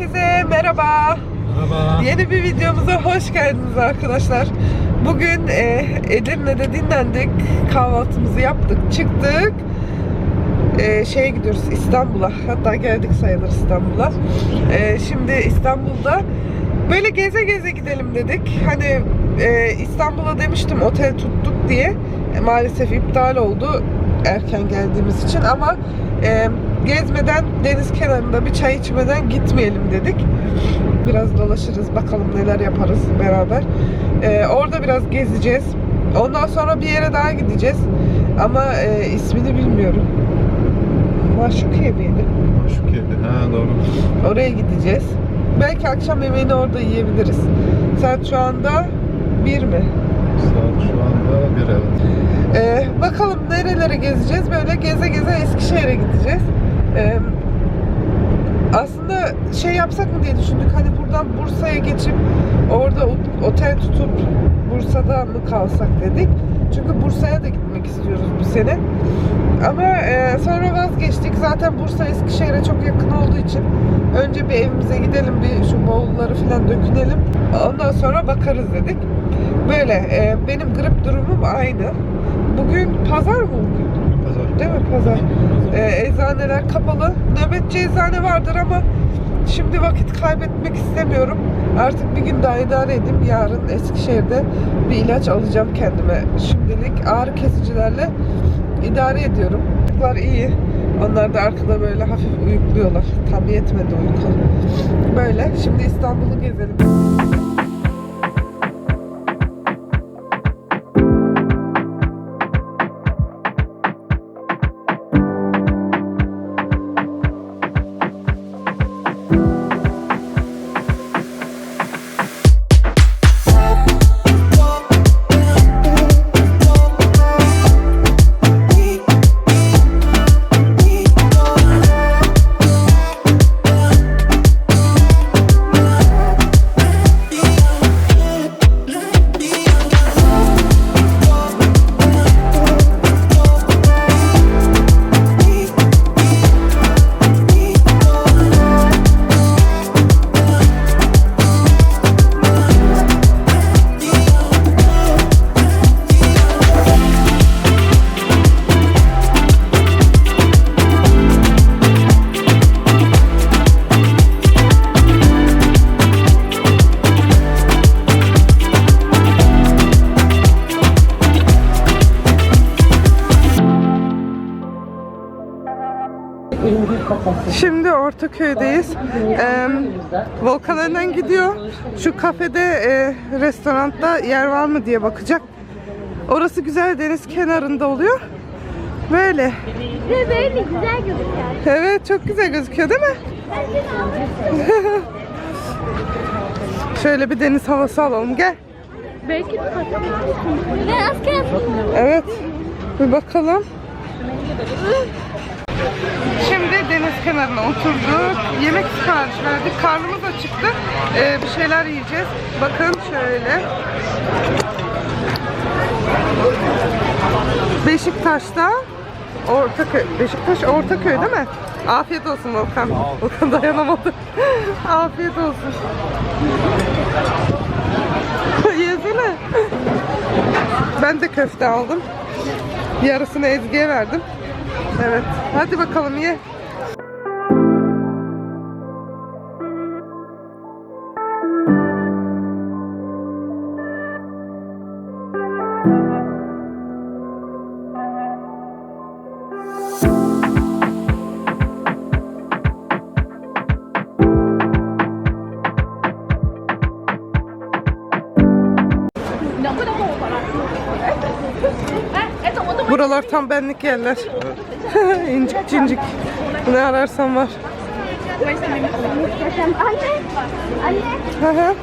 Herkese merhaba. Merhaba. Yeni bir videomuza hoş geldiniz arkadaşlar. Bugün e, Edirne'de dinlendik. Kahvaltımızı yaptık, çıktık. E, şeye gidiyoruz İstanbul'a. Hatta geldik sayılır İstanbul'a. E, şimdi İstanbul'da böyle geze geze gidelim dedik. Hani e, İstanbul'a demiştim otel tuttuk diye. E, maalesef iptal oldu erken geldiğimiz için ama e, gezmeden deniz kenarında bir çay içmeden gitmeyelim dedik. Biraz dolaşırız bakalım neler yaparız beraber. E, orada biraz gezeceğiz. Ondan sonra bir yere daha gideceğiz. Ama e, ismini bilmiyorum. Maşukiye miydi? Şu kedi. Ha doğru. Oraya gideceğiz. Belki akşam yemeğini orada yiyebiliriz. Saat şu anda bir mi? Ee, bakalım nerelere gezeceğiz. Böyle geze geze Eskişehir'e gideceğiz. Ee, aslında şey yapsak mı diye düşündük. Hani buradan Bursa'ya geçip orada ot- otel tutup Bursa'da mı kalsak dedik. Çünkü Bursa'ya da gitmek istiyoruz bu sene. Ama e, sonra vazgeçtik. Zaten Bursa Eskişehir'e çok yakın olduğu için önce bir evimize gidelim, bir şu bavulları falan dökünelim. Ondan sonra bakarız dedik. Böyle e, benim grip durumum aynı. Bugün pazar mı bugün? Pazar. Değil mi pazar? Pazar. E, eczaneler kapalı. Nöbetçi eczane vardır ama şimdi vakit kaybetmek istemiyorum. Artık bir gün daha idare edeyim. Yarın Eskişehir'de bir ilaç alacağım kendime. Şimdilik ağrı kesicilerle idare ediyorum. Çocuklar iyi. Onlar da arkada böyle hafif uyukluyorlar. Tam yetmedi uyku. Böyle. Şimdi İstanbul'u gezelim. Şimdi Ortaköy'deyiz. Ee, Volkan önden gidiyor. Şu kafede, e, restoranda yer var mı diye bakacak. Orası güzel deniz kenarında oluyor. Böyle. Ve böyle güzel gözüküyor. Evet çok güzel gözüküyor değil mi? Şöyle bir deniz havası alalım gel. Belki de asker. Evet. Bir bakalım. Deniz kenarına oturduk. Yemek sipariş verdik. Karnımız acıktı. Ee, bir şeyler yiyeceğiz. Bakın şöyle. Beşiktaş'ta Ortaköy. Beşiktaş Ortaköy değil mi? Afiyet olsun Volkan. Volkan dayanamadı. Afiyet olsun. Yesene. Ben de köfte aldım. Yarısını Ezgi'ye verdim. Evet. Hadi bakalım ye. Tam benlik yerler. İncik cincik. Ne ararsan var. Anne. Anne. Hı hı.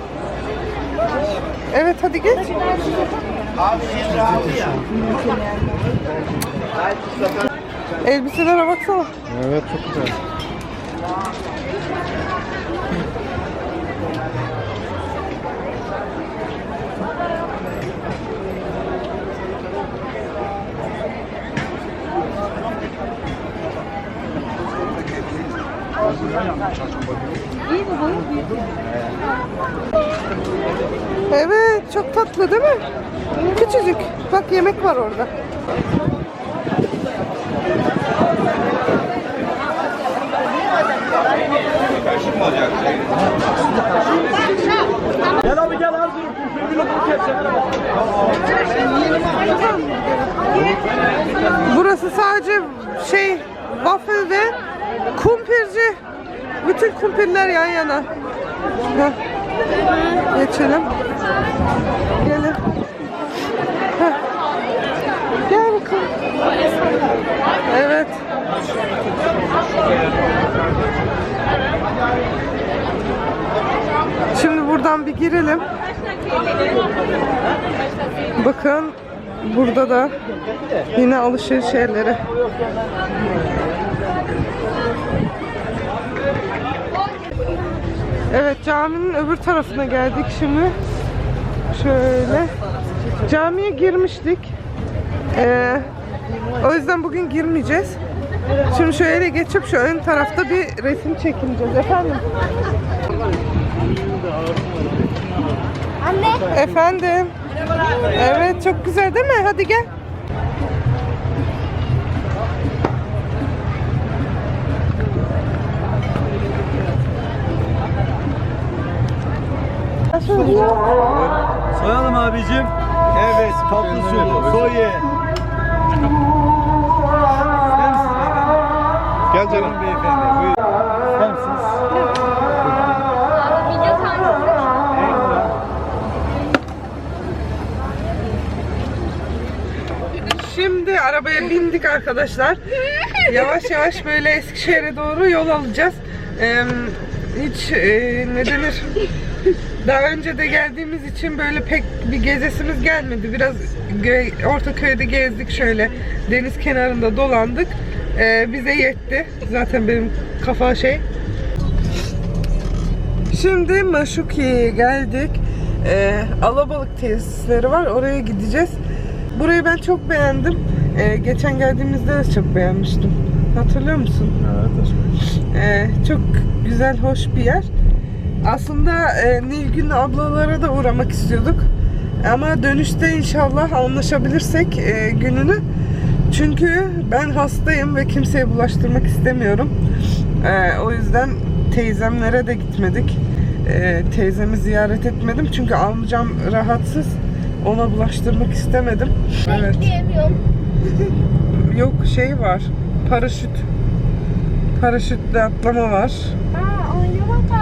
Evet hadi geç. Elbiselere baksana. Evet çok güzel. Evet çok tatlı değil mi? Küçücük. Bak yemek var orada. Gel abi gel abi. Burası sadece şey waffle ve kumpirci. Bütün kumpirler yan yana. Heh. Geçelim. Gelin. Gel bakalım. Evet. Şimdi buradan bir girelim. Bakın burada da yine alışveriş yerleri. Evet caminin öbür tarafına geldik şimdi. Şöyle. Camiye girmiştik. Ee, o yüzden bugün girmeyeceğiz. Şimdi şöyle geçip şu ön tarafta bir resim çekineceğiz efendim. Anne. Efendim. Evet çok güzel değil mi? Hadi gel. Soyalım abicim. Evet tatlı su. Soy ye. İster misiniz beyefendi? Gel canım. Buyurun beyefendi. Buyurun. İster misiniz? Şimdi arabaya bindik arkadaşlar. Yavaş yavaş böyle Eskişehir'e doğru yol alacağız. Ee, hiç e, ne denir? Daha önce de geldiğimiz için böyle pek bir gezesimiz gelmedi. Biraz Ortaköy'de gezdik şöyle. Deniz kenarında dolandık. Ee, bize yetti. Zaten benim kafa şey. Şimdi Maşuki'ye geldik. Ee, alabalık tesisleri var. Oraya gideceğiz. Burayı ben çok beğendim. Ee, geçen geldiğimizde de çok beğenmiştim. Hatırlıyor musun? Evet. Ee, çok güzel, hoş bir yer. Aslında e, Nilgün ablalara da uğramak istiyorduk. Ama dönüşte inşallah anlaşabilirsek e, gününü. Çünkü ben hastayım ve kimseye bulaştırmak istemiyorum. E, o yüzden teyzemlere de gitmedik. E, teyzemi ziyaret etmedim. Çünkü amcam rahatsız. Ona bulaştırmak istemedim. Evet. Diyemiyorum. Yok şey var. Paraşüt. Paraşütle atlama var. Oynama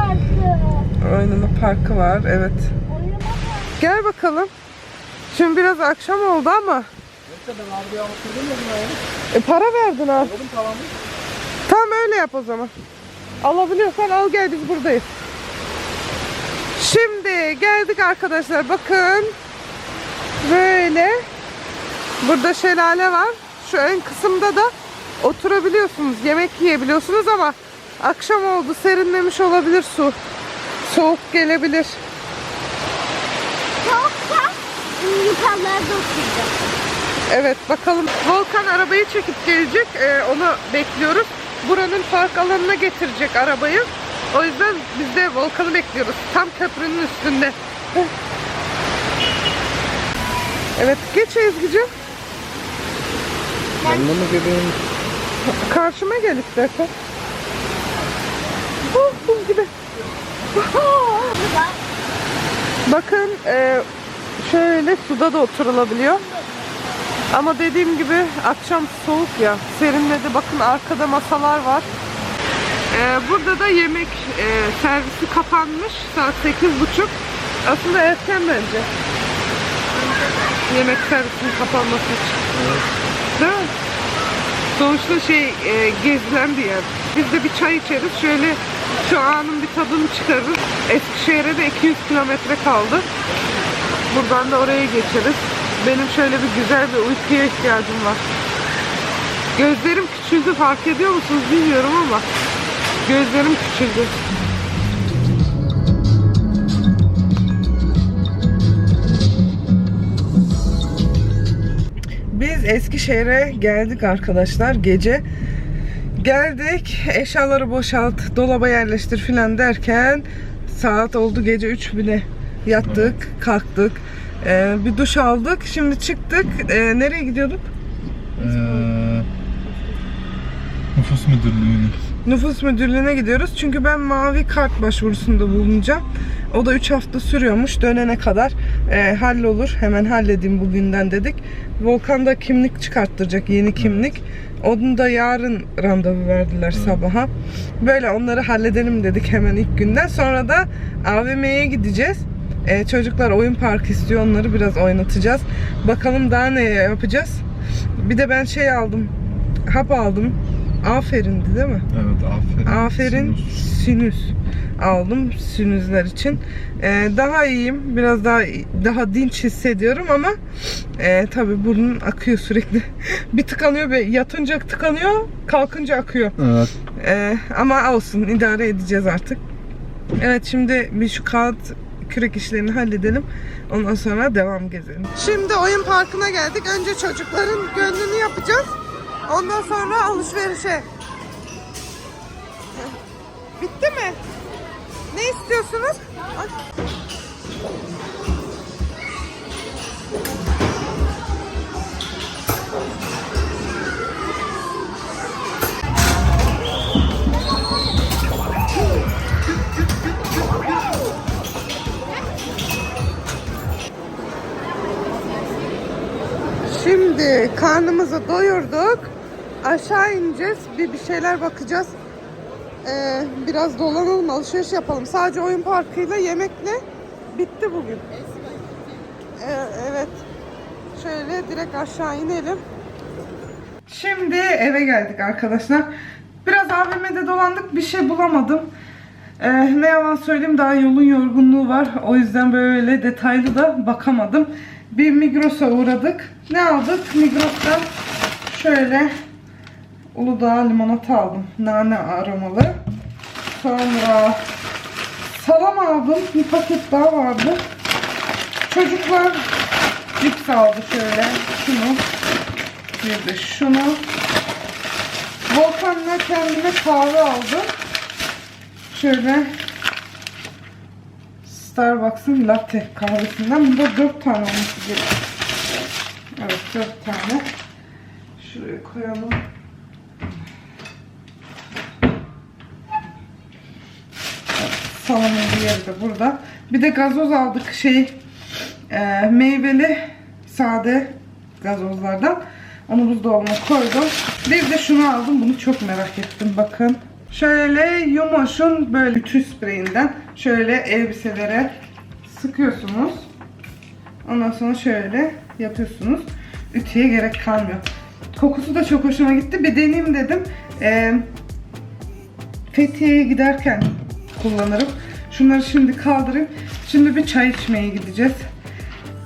parkı. Oynama parkı var. Evet. Oynama parkı. Gel bakalım. Şimdi biraz akşam oldu ama. E para verdin ha. Tamam öyle yap o zaman. Alabiliyorsan al gel biz buradayız. Şimdi geldik arkadaşlar bakın. Böyle. Burada şelale var. Şu ön kısımda da oturabiliyorsunuz. Yemek yiyebiliyorsunuz ama akşam oldu serinlemiş olabilir su. Soğuk gelebilir. Yoksa yukarılarda oturacağım. Evet bakalım. Volkan arabayı çekip gelecek. Ee, onu bekliyoruz. Buranın park alanına getirecek arabayı. O yüzden biz de Volkan'ı bekliyoruz. Tam köprünün üstünde. Evet geç Ezgi'cim. Yanına mı geleyim? Karşıma gel istersen. Oh, buz gibi. Bakın e, şöyle suda da oturulabiliyor. Ama dediğim gibi akşam soğuk ya. Serinledi. Bakın arkada masalar var. E, burada da yemek e, servisi kapanmış. Saat 8.30. Aslında erken bence. Yemek servisinin kapanması için. Değil mi? Sonuçta şey e, gezilen bir yer. Biz de bir çay içeriz. Şöyle şu anın bir tadını çıkarırız. Eskişehir'e de 200 kilometre kaldı. Buradan da oraya geçeriz. Benim şöyle bir güzel bir uykuya ihtiyacım var. Gözlerim küçüldü fark ediyor musunuz bilmiyorum ama gözlerim küçüldü. Biz Eskişehir'e geldik arkadaşlar gece. Geldik, eşyaları boşalt, dolaba yerleştir filan derken Saat oldu gece 3 bile. Yattık, kalktık. Ee, bir duş aldık. Şimdi çıktık. Ee, nereye gidiyorduk? Ee, nüfus müdürlüğüne. Nüfus müdürlüğüne gidiyoruz. Çünkü ben mavi kart başvurusunda bulunacağım. O da 3 hafta sürüyormuş. Dönene kadar e, hallolur. Hemen halledeyim bugünden dedik. Volkan da kimlik çıkarttıracak. Yeni kimlik. Onu da yarın randevu verdiler sabaha. Böyle onları halledelim dedik hemen ilk günden. Sonra da AVM'ye gideceğiz. E, çocuklar oyun parkı istiyor. Onları biraz oynatacağız. Bakalım daha ne yapacağız. Bir de ben şey aldım. Hap aldım. Aferindi değil mi? Evet aferin. Aferin Sinüs. sinüs aldım sinüzler için. Ee, daha iyiyim. Biraz daha daha dinç hissediyorum ama e, tabii burnun akıyor sürekli. bir tıkanıyor ve yatınca tıkanıyor, kalkınca akıyor. Evet. Ee, ama olsun idare edeceğiz artık. Evet şimdi bir şu kağıt kürek işlerini halledelim. Ondan sonra devam gezelim. Şimdi oyun parkına geldik. Önce çocukların gönlünü yapacağız. Ondan sonra alışverişe. Bitti mi? Ne istiyorsunuz? Şimdi karnımızı doyurduk. Aşağı ineceğiz. Bir bir şeyler bakacağız. Ee, biraz dolanalım, alışveriş yapalım. Sadece oyun parkıyla, yemekle bitti bugün. Ee, evet. Şöyle direkt aşağı inelim. Şimdi eve geldik arkadaşlar. Biraz AVM'de dolandık. Bir şey bulamadım. Ee, ne yalan söyleyeyim daha yolun yorgunluğu var. O yüzden böyle detaylı da bakamadım. Bir Migros'a uğradık. Ne aldık? Migros'tan şöyle Uludağ limonata aldım. Nane aromalı. Sonra salam aldım. Bir paket daha vardı. Çocuklar cips aldı şöyle. Şunu. Bir de şunu. Volkan'la kendime kahve aldım. Şöyle Starbucks'ın latte kahvesinden. Bunda 4 tane olması gerekiyor. Evet 4 tane. Şuraya koyalım. Salamın bir yeri de burada. Bir de gazoz aldık şey e, meyveli sade gazozlardan. Onu buzdolabına koydum. Bir de şunu aldım. Bunu çok merak ettim. Bakın. Şöyle Yumoş'un böyle ütü spreyinden şöyle elbiselere sıkıyorsunuz. Ondan sonra şöyle yapıyorsunuz. Ütüye gerek kalmıyor. Kokusu da çok hoşuma gitti. Bir deneyeyim dedim. Ee, Fethiye'ye giderken kullanırım. Şunları şimdi kaldırayım. Şimdi bir çay içmeye gideceğiz.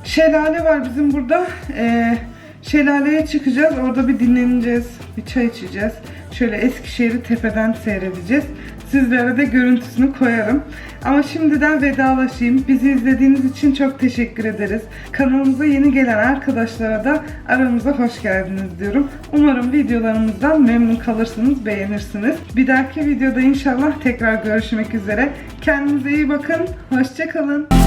Şelale var bizim burada. Ee, şelaleye çıkacağız. Orada bir dinleneceğiz. Bir çay içeceğiz. Şöyle Eskişehir'i tepeden seyredeceğiz. Sizlere de görüntüsünü koyarım. Ama şimdiden vedalaşayım. Bizi izlediğiniz için çok teşekkür ederiz. Kanalımıza yeni gelen arkadaşlara da aramıza hoş geldiniz diyorum. Umarım videolarımızdan memnun kalırsınız, beğenirsiniz. Bir dahaki videoda inşallah tekrar görüşmek üzere. Kendinize iyi bakın. Hoşçakalın.